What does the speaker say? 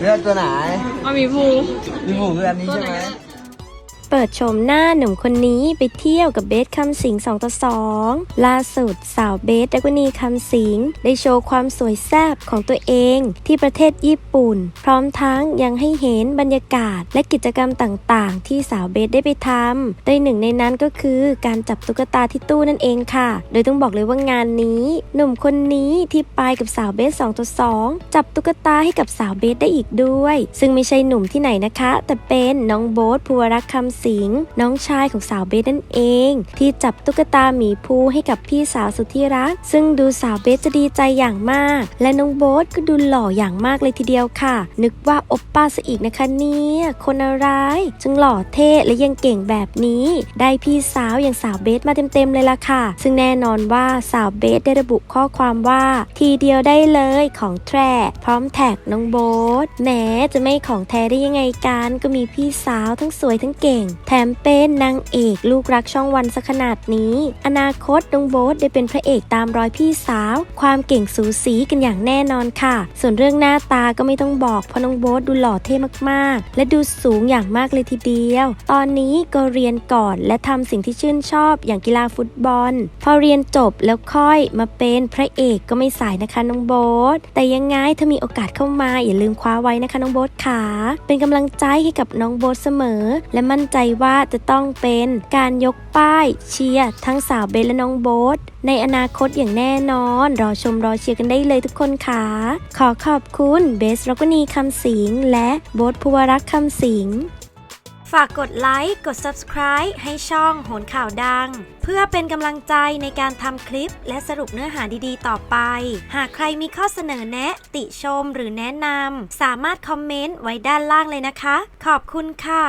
เลือกตัวไหนเอาหมีภู มีหมูคืออันนี้ตัวใช่ไหนไหมก็ได้ เปิดชมหน้าหนุ่มคนนี้ไปเที่ยวกับเบสคำสิง2ต่อ2ล่าสุดสาวเบสดักวนีคำสิงได้โชว์ความสวยแซ่บของตัวเองที่ประเทศญี่ปุ่น พร้อมทั้งยังให้เห็นบรรยากาศและกิจกรรมต่างๆ ที่สาวเบสได้ไปทำโดยหนึ่งในนั้นก็คือการจับตุ๊กตาที่ตู้นั่นเองค่ะ โดยต้องบอกเลยว่างานนี้ หนุ่มคนนี้ที่ไปกับสาวเบส2ต่อ2จับตุ๊กตาให้กับสาวเบสได้อีกด้วย ซึ่งไม่ใช่หนุ่มที่ไหนนะคะ แต่เป็นน้องโบ๊ทภูวรักษ์คำสิงน้องชายของสาวเบสนั่นเอง ที่จับตุ๊กตาหมีภูให้กับพี่สาวสุดที่รัก ซึ่งดูสาวเบสจะดีใจอย่างมาก และน้องโบ๊ทก็ดูหล่ออย่างมากเลยทีเดียวค่ะ นึกว่าอปป้าซะอีกนะคะเนี่ยคนอะไรจึงหล่อเท่และยังเก่งแบบนี้ ได้พี่สาวอย่างสาวเบสมาเต็มๆเลยล่ะค่ะ ซึ่งแน่นอนว่าสาวเบสได้ระบุข้อความว่า ทีเดียวได้เลยของแทรพร้อมแท็กน้องโบ๊ทแหมจะไม่ของแท้ได้ยังไงกันก็มีพี่สาวทั้งสวยทั้งเก่งแถมเป็นนางเอกลูกรักช่องวันซะขนาดนี้ อนาคตน้องโบ๊ทได้เป็นพระเอกตามรอยพี่สาว ความเก่งสูสีกันอย่างแน่นอนค่ะ ส่วนเรื่องหน้าตาก็ไม่ต้องบอกเพราะน้องโบ๊ทดูหล่อเท่มากๆ และดูสูงอย่างมากเลยทีเดียว ตอนนี้ก็เรียนก่อนและทำสิ่งที่ชื่นชอบอย่างกีฬาฟุตบอล พอเรียนจบแล้วค่อยมาเป็นพระเอกก็ไม่สายนะคะน้องโบ๊ทแต่ยังไงถ้ามีโอกาสเข้ามาอย่าลืมคว้าไว้นะคะน้องโบ๊ทขาเป็นกำลังใจให้กับน้องโบ๊ทเสมอ และมั่นใจว่าจะต้องเป็นการยกป้ายเชียร์ทั้งสาวเบสและน้องโบ๊ทในอนาคตอย่างแน่นอน รอชมรอเชียร์กันได้เลยทุกคนค่ะ ขอขอบคุณเบสรักนีคำสิงและโบ๊ทภูวรักษ์คำสิงฝากกดไลค์ กด subscribe ให้ช่องโหนข่าวดัง เพื่อเป็นกำลังใจในการทำคลิปและสรุปเนื้อหาดีๆ ต่อไป หากใครมีข้อเสนอแนะ ติชมหรือแนะนำ สามารถคอมเมนต์ไว้ด้านล่างเลยนะคะ ขอบคุณค่ะ